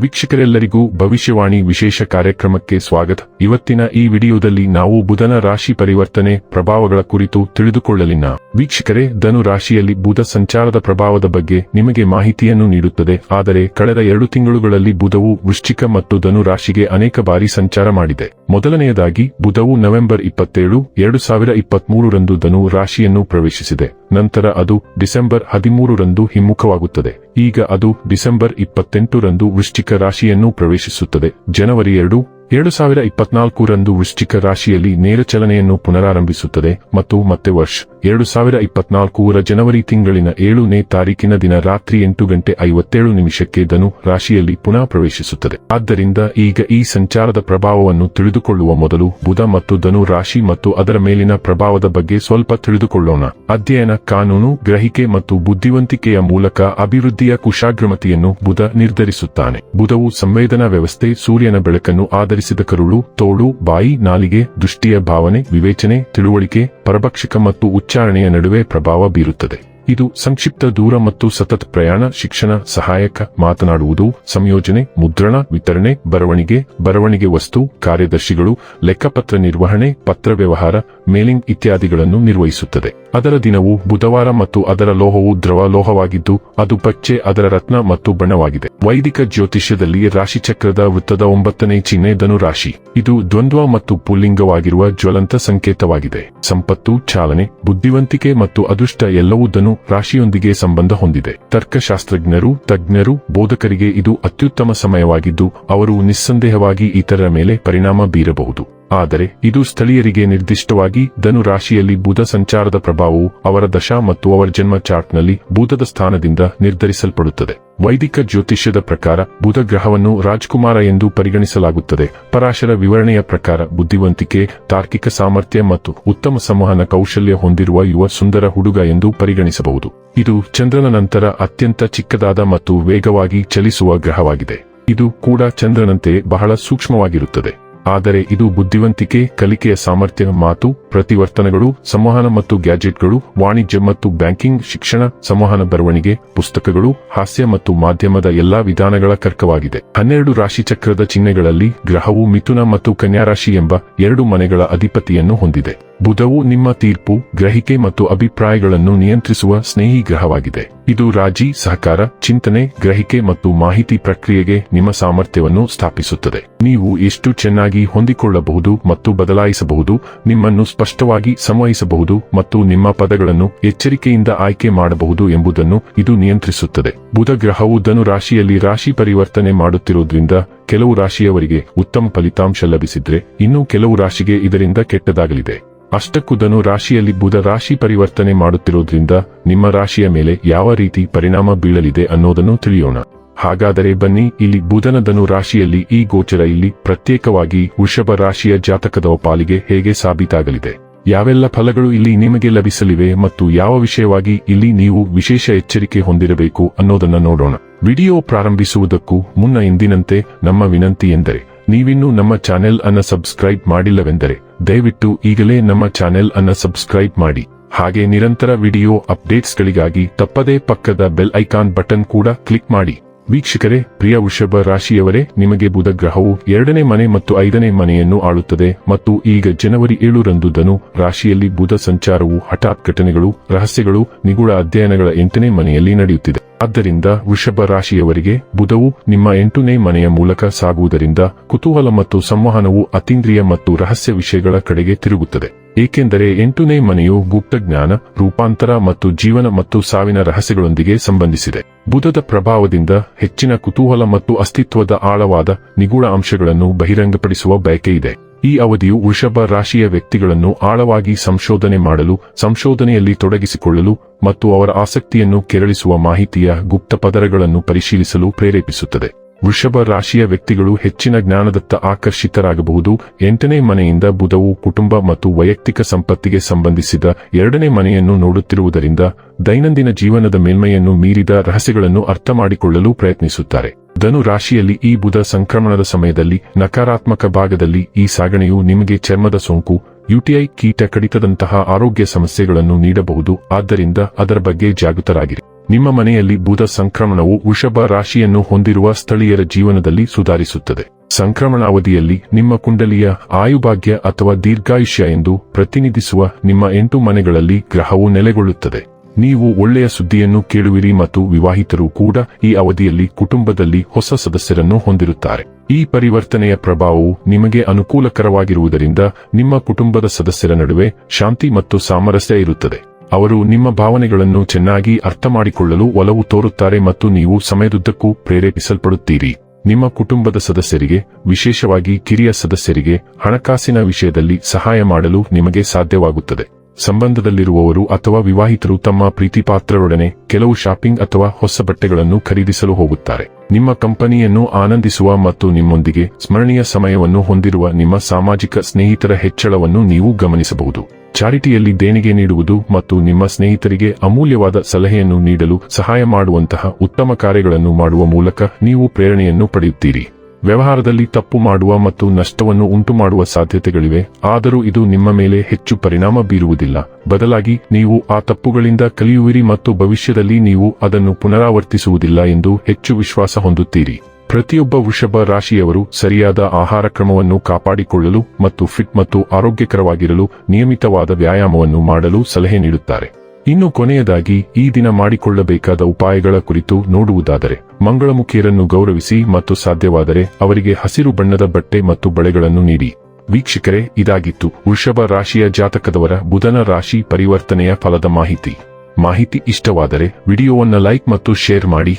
ವೀಕ್ಷಕರೆಲ್ಲರಿಗೂ ಭವಿಷ್ಯವಾಣಿ ವಿಶೇಷ ಕಾರ್ಯಕ್ರಮಕ್ಕೆ ಸ್ವಾಗತ. ಇವತ್ತಿನ ಈ ವಿಡಿಯೋದಲ್ಲಿ ನಾವು ಬುಧನ ರಾಶಿ ಪರಿವರ್ತನೆ ಪ್ರಭಾವಗಳ ಕುರಿತು ತಿಳಿದುಕೊಳ್ಳಲಿನ ವೀಕ್ಷಕರೇ, ಧನು ರಾಶಿಯಲ್ಲಿ ಬುಧ ಸಂಚಾರದ ಪ್ರಭಾವದ ಬಗ್ಗೆ ನಿಮಗೆ ಮಾಹಿತಿಯನ್ನು ನೀಡುತ್ತದೆ. ಆದರೆ, ಕಳೆದ ಎರಡು ತಿಂಗಳುಗಳಲ್ಲಿ ಬುಧವು ವೃಶ್ಚಿಕ ಮತ್ತು ಧನು ರಾಶಿಗೆ ಅನೇಕ ಬಾರಿ ಸಂಚಾರ ಮಾಡಿದೆ. ಮೊದಲನೆಯದಾಗಿ, ಬುಧವು ನವೆಂಬರ್ ಇಪ್ಪತ್ತೇಳು, ಎರಡು ಸಾವಿರ ಇಪ್ಪತ್ಮೂರರಂದು ಧನು ರಾಶಿಯನ್ನು ಪ್ರವೇಶಿಸಿದೆ. ನಂತರ ಅದು ಡಿಸೆಂಬರ್ ಹದಿಮೂರರಂದು ಹಿಮ್ಮುಖವಾಗುತ್ತದೆ. ಈಗ ಅದು ಡಿಸೆಂಬರ್ ಇಪ್ಪತ್ತೆಂಟರಂದು ವೃಶ್ಚಿಕ ರಾಶಿಯನ್ನು ಪ್ರವೇಶಿಸುತ್ತದೆ. ಜನವರಿ ಎರಡು ಎರಡು ಸಾವಿರ ಇಪ್ಪತ್ನಾಲ್ಕರಂದು ವೃಶ್ಚಿಕ ರಾಶಿಯಲ್ಲಿ ನೇರ ಚಲನೆಯನ್ನು ಪುನರಾರಂಭಿಸುತ್ತದೆ ಮತ್ತು ಮತ್ತೆ ವರ್ಷ. ಎರಡು ಸಾವಿರ ಇಪ್ಪತ್ನಾಲ್ಕರ ಜನವರಿ ತಿಂಗಳಿನ ಏಳನೇ ತಾರೀಕಿನ ದಿನ ರಾತ್ರಿ ಎಂಟು ಗಂಟೆ ಐವತ್ತೇಳು ನಿಮಿಷಕ್ಕೆ ಧನು ರಾಶಿಯಲ್ಲಿ ಪುನಃ ಪ್ರವೇಶಿಸುತ್ತದೆ. ಆದ್ದರಿಂದ ಈಗ ಈ ಸಂಚಾರದ ಪ್ರಭಾವವನ್ನು ತಿಳಿದುಕೊಳ್ಳುವ ಮೊದಲು ಬುಧ ಮತ್ತು ಧನು ರಾಶಿ ಮತ್ತು ಅದರ ಮೇಲಿನ ಪ್ರಭಾವದ ಬಗ್ಗೆ ಸ್ವಲ್ಪ ತಿಳಿದುಕೊಳ್ಳೋಣ. ಅಧ್ಯಯನ ಕಾನೂನು, ಗ್ರಹಿಕೆ ಮತ್ತು ಬುದ್ಧಿವಂತಿಕೆಯ ಮೂಲಕ ಅಭಿವೃದ್ಧಿಯ ಕುಶಾಗ್ರಮತಿಯನ್ನು ಬುಧ ನಿರ್ಧರಿಸುತ್ತಾನೆ. ಬುಧವು ಸಂವೇದನಾ ವ್ಯವಸ್ಥೆ ಸೂರ್ಯನ ಬೆಳಕನ್ನು ಆಧರಿಸಿದ ಕರುಳು, ತೋಳು, ಬಾಯಿ, ನಾಲಿಗೆ, ದೃಷ್ಟಿಯ ಭಾವನೆ, ವಿವೇಚನೆ, ತಿಳುವಳಿಕೆ, ಪರಭಕ್ಷಕ ಮತ್ತು ಉಚ್ಚಾರಣೆಯ ನಡುವೆ ಪ್ರಭಾವ ಬೀರುತ್ತದೆ. ಇದು ಸಂಕ್ಷಿಪ್ತ ದೂರ ಮತ್ತು ಸತತ ಪ್ರಯಾಣ, ಶಿಕ್ಷಣ, ಸಹಾಯಕ, ಮಾತನಾಡುವುದು, ಸಂಯೋಜನೆ, ಮುದ್ರಣ, ವಿತರಣೆ, ಬರವಣಿಗೆ ಬರವಣಿಗೆ ವಸ್ತು, ಕಾರ್ಯದರ್ಶಿಗಳು, ಲೆಕ್ಕಪತ್ರ ನಿರ್ವಹಣೆ, ಪತ್ರ ವ್ಯವಹಾರ, ಮೇಲಿಂಗ್ ಇತ್ಯಾದಿಗಳನ್ನು ನಿರ್ವಹಿಸುತ್ತದೆ. ಅದರ ದಿನವು ಬುಧವಾರ ಮತ್ತು ಅದರ ಲೋಹವು ದ್ರವ ಲೋಹವಾಗಿದ್ದು ಅದು ಪಚ್ಚೆ ಅದರ ರತ್ನ ಮತ್ತು ಬಣ್ಣವಾಗಿದೆ. ವೈದಿಕ ಜ್ಯೋತಿಷ್ಯದಲ್ಲಿ ರಾಶಿಚಕ್ರದ ವೃತ್ತದ ಒಂಬತ್ತನೇ ಚಿಹ್ನೆ ಧನು ರಾಶಿ ಇದು ದ್ವಂದ್ವ ಮತ್ತು ಪುಲ್ಲಿಂಗವಾಗಿರುವ ಜ್ವಲಂತ ಸಂಕೇತವಾಗಿದೆ. ಸಂಪತ್ತು, ಚಾಲನೆ, ಬುದ್ಧಿವಂತಿಕೆ ಮತ್ತು ಅದೃಷ್ಟ ಎಲ್ಲವೂ ಧನು ರಾಶಿಯೊಂದಿಗೆ ಸಂಬಂಧ ಹೊಂದಿದೆ. ತರ್ಕಶಾಸ್ತ್ರಜ್ಞರು, ತಜ್ಞರು, ಬೋಧಕರಿಗೆ ಇದು ಅತ್ಯುತ್ತಮ ಸಮಯವಾಗಿದ್ದು, ಅವರು ನಿಸ್ಸಂದೇಹವಾಗಿ ಇತರರ ಮೇಲೆ ಪರಿಣಾಮ ಬೀರಬಹುದು. ಆದರೆ ಇದು ಸ್ಥಳೀಯರಿಗೆ ನಿರ್ದಿಷ್ಟವಾಗಿ ಧನು ರಾಶಿಯಲ್ಲಿ ಬುಧ ಸಂಚಾರದ ಪ್ರಭಾವವು ಅವರ ದಶಾ ಮತ್ತು ಅವರ ಜನ್ಮ ಚಾರ್ಟ್ನಲ್ಲಿ ಬುಧದ ಸ್ಥಾನದಿಂದ ನಿರ್ಧರಿಸಲ್ಪಡುತ್ತದೆ. ವೈದಿಕ ಜ್ಯೋತಿಷ್ಯದ ಪ್ರಕಾರ ಬುಧ ಗ್ರಹವನ್ನು ರಾಜ್ಕುಮಾರ ಎಂದು ಪರಿಗಣಿಸಲಾಗುತ್ತದೆ. ಪರಾಶರ ವಿವರಣೆಯ ಪ್ರಕಾರ ಬುದ್ಧಿವಂತಿಕೆ, ತಾರ್ಕಿಕ ಸಾಮರ್ಥ್ಯ ಮತ್ತು ಉತ್ತಮ ಸಂವಹನ ಕೌಶಲ್ಯ ಹೊಂದಿರುವ ಯುವ ಸುಂದರ ಹುಡುಗ ಎಂದು ಪರಿಗಣಿಸಬಹುದು. ಇದು ಚಂದ್ರನ ನಂತರ ಅತ್ಯಂತ ಚಿಕ್ಕದಾದ ಮತ್ತು ವೇಗವಾಗಿ ಚಲಿಸುವ ಗ್ರಹವಾಗಿದೆ. ಇದು ಕೂಡ ಚಂದ್ರನಂತೆ ಬಹಳ ಸೂಕ್ಷ್ಮವಾಗಿರುತ್ತದೆ. ಆದರೆ ಇದು ಬುದ್ಧಿವಂತಿಕೆ ಕಲಿಕೆಯ ಸಾಮರ್ಥ್ಯ ಮಾತು. ಪ್ರತಿವರ್ತನಗಳು, ಸಂವಹನ ಮತ್ತು ಗ್ಯಾಜೆಟ್ಗಳು, ವಾಣಿಜ್ಯ ಮತ್ತು ಬ್ಯಾಂಕಿಂಗ್, ಶಿಕ್ಷಣ, ಸಂವಹನ ಬರವಣಿಗೆ, ಪುಸ್ತಕಗಳು, ಹಾಸ್ಯ ಮತ್ತು ಮಾಧ್ಯಮದ ಎಲ್ಲಾ ವಿಧಾನಗಳ ಕರ್ಕವಾಗಿದೆ. ಹನ್ನೆರಡು ರಾಶಿಚಕ್ರದ ಚಿಹ್ನೆಗಳಲ್ಲಿ ಗ್ರಹವು ಮಿಥುನ ಮತ್ತು ಕನ್ಯಾ ರಾಶಿ ಎಂಬ ಎರಡು ಮನೆಗಳ ಅಧಿಪತಿಯನ್ನು ಹೊಂದಿದೆ. ಬುಧವು ನಿಮ್ಮ ತೀರ್ಪು, ಗ್ರಹಿಕೆ ಮತ್ತು ಅಭಿಪ್ರಾಯಗಳನ್ನು ನಿಯಂತ್ರಿಸುವ ಸ್ನೇಹಿ ಗ್ರಹವಾಗಿದೆ. ಇದು ರಾಜಿ, ಸಹಕಾರ, ಚಿಂತನೆ, ಗ್ರಹಿಕೆ ಮತ್ತು ಮಾಹಿತಿ ಪ್ರಕ್ರಿಯೆಗೆ ನಿಮ್ಮ ಸಾಮರ್ಥ್ಯವನ್ನು ಸ್ಥಾಪಿಸುತ್ತದೆ. ನೀವು ಎಷ್ಟು ಚೆನ್ನಾಗಿ ಹೊಂದಿಕೊಳ್ಳಬಹುದು ಮತ್ತು ಬದಲಾಯಿಸಬಹುದು, ನಿಮ್ಮನ್ನು ಸ್ಪಷ್ಟವಾಗಿ ಸಂವಹಿಸಬಹುದು ಮತ್ತು ನಿಮ್ಮ ಪದಗಳನ್ನು ಎಚ್ಚರಿಕೆಯಿಂದ ಆಯ್ಕೆ ಮಾಡಬಹುದು ಎಂಬುದನ್ನು ಇದು ನಿಯಂತ್ರಿಸುತ್ತದೆ. ಬುಧ ಗ್ರಹವು ಧನು ರಾಶಿಯಲ್ಲಿ ರಾಶಿ ಪರಿವರ್ತನೆ ಮಾಡುತ್ತಿರುವುದರಿಂದ ಕೆಲವು ರಾಶಿಯವರಿಗೆ ಉತ್ತಮ ಫಲಿತಾಂಶ ಲಭಿಸಿದ್ರೆ ಇನ್ನೂ ಕೆಲವು ರಾಶಿಗೆ ಇದರಿಂದ ಕೆಟ್ಟದಾಗಲಿದೆ. ಅಷ್ಟಕ್ಕೂ ಧನು ರಾಶಿಯಲ್ಲಿ ಬುಧ ರಾಶಿ ಪರಿವರ್ತನೆ ಮಾಡುತ್ತಿರುವುದರಿಂದ ನಿಮ್ಮ ರಾಶಿಯ ಮೇಲೆ ಯಾವ ರೀತಿ ಪರಿಣಾಮ ಬೀಳಲಿದೆ ಅನ್ನೋದನ್ನು ತಿಳಿಯೋಣ. ಹಾಗಾದರೆ ಬನ್ನಿ, ಇಲ್ಲಿ ಬುಧನ ಧನು ರಾಶಿಯಲ್ಲಿ ಈ ಗೋಚರ ಇಲ್ಲಿ ಪ್ರತ್ಯೇಕವಾಗಿ ವೃಷಭ ರಾಶಿಯ ಜಾತಕದ ಪಾಲಿಗೆ ಹೇಗೆ ಸಾಬೀತಾಗಲಿದೆ? ಯಾವೆಲ್ಲ ಫಲಗಳು ಇಲ್ಲಿ ನಿಮಗೆ ಲಭಿಸಲಿವೆ ಮತ್ತು ಯಾವ ವಿಷಯವಾಗಿ ಇಲ್ಲಿ ನೀವು ವಿಶೇಷ ಎಚ್ಚರಿಕೆ ಹೊಂದಿರಬೇಕು ಅನ್ನೋದನ್ನ ನೋಡೋಣ. ವಿಡಿಯೋ ಪ್ರಾರಂಭಿಸುವುದಕ್ಕೂ ಮುನ್ನ ಎಂದಿನಂತೆ ನಮ್ಮ ವಿನಂತಿ ಎಂದರೆ, ನೀವಿನ್ನೂ ನಮ್ಮ ಚಾನೆಲ್ ಅನ್ನ ಸಬ್ಸ್ಕ್ರೈಬ್ ಮಾಡಿಲ್ಲವೆಂದರೆ, ದಯವಿಟ್ಟು ಈಗಲೇ ನಮ್ಮ ಚಾನೆಲ್ ಅನ್ನ ಸಬ್ಸ್ಕ್ರೈಬ್ ಮಾಡಿ. ಹಾಗೆ ನಿರಂತರ ವಿಡಿಯೋ ಅಪ್ಡೇಟ್ಸ್ಗಳಿಗಾಗಿ ತಪ್ಪದೇ ಪಕ್ಕದ ಬೆಲ್ ಐಕಾನ್ ಬಟನ್ ಕೂಡ ಕ್ಲಿಕ್ ಮಾಡಿ. ವೀಕ್ಷಕರೇ, ಪ್ರಿಯ ವೃಷಭ ರಾಶಿಯವರೇ, ನಿಮಗೆ ಬುಧ ಗ್ರಹವು ಎರಡನೇ ಮನೆ ಮತ್ತು ಐದನೇ ಮನೆಯನ್ನು ಆಳುತ್ತದೆ ಮತ್ತು ಈಗ ಜನವರಿ ಏಳರಂದು ಧನು ರಾಶಿಯಲ್ಲಿ ಬುಧ ಸಂಚಾರವು ಹಠಾತ್ ಘಟನೆಗಳು, ರಹಸ್ಯಗಳು, ನಿಗೂಢ ಅಧ್ಯಯನಗಳ ಎಂಟನೇ ಮನೆಯಲ್ಲಿ ನಡೆಯುತ್ತಿದೆ. ಆದ್ದರಿಂದ ವೃಷಭ ರಾಶಿಯವರಿಗೆ ಬುಧವು ನಿಮ್ಮ ಎಂಟನೇ ಮನೆಯ ಮೂಲಕ ಸಾಗುವುದರಿಂದ ಕುತೂಹಲ ಮತ್ತು ಸಂವಹನವು ಅತೀಂದ್ರಿಯ ಮತ್ತು ರಹಸ್ಯ ವಿಷಯಗಳ ಕಡೆಗೆ ತಿರುಗುತ್ತದೆ. ಏಕೆಂದರೆ ಎಂಟನೇ ಮನೆಯು ಗುಪ್ತ ಜ್ಞಾನ, ರೂಪಾಂತರ ಮತ್ತು ಜೀವನ ಮತ್ತು ಸಾವಿನ ರಹಸ್ಯಗಳೊಂದಿಗೆ ಸಂಬಂಧಿಸಿದೆ. ಬುಧದ ಪ್ರಭಾವದಿಂದ ಹೆಚ್ಚಿನ ಕುತೂಹಲ ಮತ್ತು ಅಸ್ತಿತ್ವದ ಆಳವಾದ ನಿಗೂಢ ಅಂಶಗಳನ್ನು ಬಹಿರಂಗಪಡಿಸುವ ಇದೆ. ಈ ಅವಧಿಯು ವೃಷಭ ರಾಶಿಯ ವ್ಯಕ್ತಿಗಳನ್ನು ಆಳವಾಗಿ ಸಂಶೋಧನೆ ಮಾಡಲು, ಸಂಶೋಧನೆಯಲ್ಲಿ ತೊಡಗಿಸಿಕೊಳ್ಳಲು ಮತ್ತು ಅವರ ಆಸಕ್ತಿಯನ್ನು ಕೆರಳಿಸುವ ಮಾಹಿತಿಯ ಗುಪ್ತ ಪದರಗಳನ್ನು ಪರಿಶೀಲಿಸಲು ಪ್ರೇರೇಪಿಸುತ್ತದೆ. ವೃಷಭ ರಾಶಿಯ ವ್ಯಕ್ತಿಗಳು ಹೆಚ್ಚಿನ ಜ್ಞಾನದತ್ತ ಆಕರ್ಷಿತರಾಗಬಹುದು. ಎಂಟನೇ ಮನೆಯಿಂದ ಬುಧವು ಕುಟುಂಬ ಮತ್ತು ವೈಯಕ್ತಿಕ ಸಂಪತ್ತಿಗೆ ಸಂಬಂಧಿಸಿದ ಎರಡನೇ ಮನೆಯನ್ನು ನೋಡುತ್ತಿರುವುದರಿಂದ ದೈನಂದಿನ ಜೀವನದ ಮೇಲ್ಮೈಯನ್ನು ಮೀರಿದ ರಹಸ್ಯಗಳನ್ನು ಅರ್ಥಮಾಡಿಕೊಳ್ಳಲು ಪ್ರಯತ್ನಿಸುತ್ತಾರೆ. ಧನು ರಾಶಿಯಲ್ಲಿ ಈ ಬುಧ ಸಂಕ್ರಮಣದ ಸಮಯದಲ್ಲಿ ನಕಾರಾತ್ಮಕ ಭಾಗದಲ್ಲಿ ಈ ಸಾಗಣೆಯು ನಿಮಗೆ ಚರ್ಮದ ಸೋಂಕು, ಯುಟಿಐ ಕೀಟ ಕಡಿತದಂತಹ ಆರೋಗ್ಯ ಸಮಸ್ಯೆಗಳನ್ನು ನೀಡಬಹುದು. ಆದ್ದರಿಂದ ಅದರ ಬಗ್ಗೆ ಜಾಗೃತರಾಗಿರಿ. ನಿಮ್ಮ ಮನೆಯಲ್ಲಿ ಬುಧ ಸಂಕ್ರಮಣವು ವೃಷಭ ರಾಶಿಯನ್ನು ಹೊಂದಿರುವ ಸ್ಥಳೀಯರ ಜೀವನದಲ್ಲಿ ಸುಧಾರಿಸುತ್ತದೆ. ಸಂಕ್ರಮಣ ಅವಧಿಯಲ್ಲಿ ನಿಮ್ಮ ಕುಂಡಲಿಯ ಆಯುಭಾಗ್ಯ ಅಥವಾ ದೀರ್ಘಾಯುಷ್ಯ ಎಂದು ಪ್ರತಿನಿಧಿಸುವ ನಿಮ್ಮ ಎಂಟು ಮನೆಗಳಲ್ಲಿ ಗ್ರಹವು ನೆಲೆಗೊಳ್ಳುತ್ತದೆ. ನೀವು ಒಳ್ಳೆಯ ಸುದ್ದಿಯನ್ನು ಕೇಳುವಿರಿ ಮತ್ತು ವಿವಾಹಿತರು ಕೂಡ ಈ ಅವಧಿಯಲ್ಲಿ ಕುಟುಂಬದಲ್ಲಿ ಹೊಸ ಸದಸ್ಯರನ್ನು ಹೊಂದಿರುತ್ತಾರೆ. ಈ ಪರಿವರ್ತನೆಯ ಪ್ರಭಾವವು ನಿಮಗೆ ಅನುಕೂಲಕರವಾಗಿರುವುದರಿಂದ ನಿಮ್ಮ ಕುಟುಂಬದ ಸದಸ್ಯರ ನಡುವೆ ಶಾಂತಿ ಮತ್ತು ಸಾಮರಸ್ಯ ಇರುತ್ತದೆ. ಅವರು ನಿಮ್ಮ ಭಾವನೆಗಳನ್ನು ಚೆನ್ನಾಗಿ ಅರ್ಥಮಾಡಿಕೊಳ್ಳಲು ಒಲವು ತೋರುತ್ತಾರೆ ಮತ್ತು ನೀವು ಸಮಯದುದ್ದಕ್ಕೂ ಪ್ರೇರೇಪಿಸಲ್ಪಡುತ್ತೀರಿ. ನಿಮ್ಮ ಕುಟುಂಬದ ಸದಸ್ಯರಿಗೆ, ವಿಶೇಷವಾಗಿ ಕಿರಿಯ ಸದಸ್ಯರಿಗೆ, ಹಣಕಾಸಿನ ವಿಷಯದಲ್ಲಿ ಸಹಾಯ ಮಾಡಲು ನಿಮಗೆ ಸಾಧ್ಯವಾಗುತ್ತದೆ. ಸಂಬಂಧದಲ್ಲಿರುವವರು ಅಥವಾ ವಿವಾಹಿತರು ತಮ್ಮ ಪ್ರೀತಿಪಾತ್ರರೊಡನೆ ಕೆಲವು ಶಾಪಿಂಗ್ ಅಥವಾ ಹೊಸ ಬಟ್ಟೆಗಳನ್ನು ಖರೀದಿಸಲು ಹೋಗುತ್ತಾರೆ. ನಿಮ್ಮ ಕಂಪನಿಯನ್ನು ಆನಂದಿಸುವ ಮತ್ತು ನಿಮ್ಮೊಂದಿಗೆ ಸ್ಮರಣೀಯ ಸಮಯವನ್ನು ಹೊಂದಿರುವ ನಿಮ್ಮ ಸಾಮಾಜಿಕ ಸ್ನೇಹಿತರ ಹೆಚ್ಚಳವನ್ನು ನೀವು ಗಮನಿಸಬಹುದು. ಚಾರಿಟಿಯಲ್ಲಿ ದೇಣಿಗೆ ನೀಡುವುದು ಮತ್ತು ನಿಮ್ಮ ಸ್ನೇಹಿತರಿಗೆ ಅಮೂಲ್ಯವಾದ ಸಲಹೆಯನ್ನು ನೀಡಲು ಸಹಾಯ ಮಾಡುವಂತಹ ಉತ್ತಮ ಕಾರ್ಯಗಳನ್ನು ಮಾಡುವ ಮೂಲಕ ನೀವು ಪ್ರೇರಣೆಯನ್ನು ಪಡೆಯುತ್ತೀರಿ. ವ್ಯವಹಾರದಲ್ಲಿ ತಪ್ಪು ಮಾಡುವ ಮತ್ತು ನಷ್ಟವನ್ನು ಉಂಟುಮಾಡುವ ಸಾಧ್ಯತೆಗಳಿವೆ, ಆದರೂ ಇದು ನಿಮ್ಮ ಮೇಲೆ ಹೆಚ್ಚು ಪರಿಣಾಮ ಬೀರುವುದಿಲ್ಲ. ಬದಲಾಗಿ ನೀವು ಆ ತಪ್ಪುಗಳಿಂದ ಕಲಿಯುವಿರಿ ಮತ್ತು ಭವಿಷ್ಯದಲ್ಲಿ ನೀವು ಅದನ್ನು ಪುನರಾವರ್ತಿಸುವುದಿಲ್ಲ ಎಂದು ಹೆಚ್ಚು ವಿಶ್ವಾಸ ಹೊಂದುತ್ತೀರಿ. ಪ್ರತಿಯೊಬ್ಬ ವೃಷಭ ರಾಶಿಯವರು ಸರಿಯಾದ ಆಹಾರ ಕ್ರಮವನ್ನು ಕಾಪಾಡಿಕೊಳ್ಳಲು ಮತ್ತು ಫಿಟ್ ಮತ್ತು ಆರೋಗ್ಯಕರವಾಗಿರಲು ನಿಯಮಿತವಾದ ವ್ಯಾಯಾಮವನ್ನು ಮಾಡಲು ಸಲಹೆ ನೀಡುತ್ತಾರೆ. ಇನ್ನು ಕೊನೆಯದಾಗಿ, ಈ ದಿನ ಮಾಡಿಕೊಳ್ಳಬೇಕಾದ ಉಪಾಯಗಳ ಕುರಿತು ನೋಡುವುದಾದರೆ, ಮಂಗಳಮುಖಿಯರನ್ನು ಗೌರವಿಸಿ ಮತ್ತು ಸಾಧ್ಯವಾದರೆ ಅವರಿಗೆ ಹಸಿರು ಬಣ್ಣದ ಬಟ್ಟೆ ಮತ್ತು ಬಳೆಗಳನ್ನು ನೀಡಿ. ವೀಕ್ಷಕರೇ, ಇದಾಗಿತ್ತು ವೃಷಭ ರಾಶಿಯ ಜಾತಕದವರ ಬುಧನ ರಾಶಿ ಪರಿವರ್ತನೆಯ ಫಲದ ಮಾಹಿತಿ. ಮಾಹಿತಿ ಇಷ್ಟವಾದರೆ ವಿಡಿಯೋವನ್ನು ಲೈಕ್ ಮತ್ತು ಶೇರ್ ಮಾಡಿ.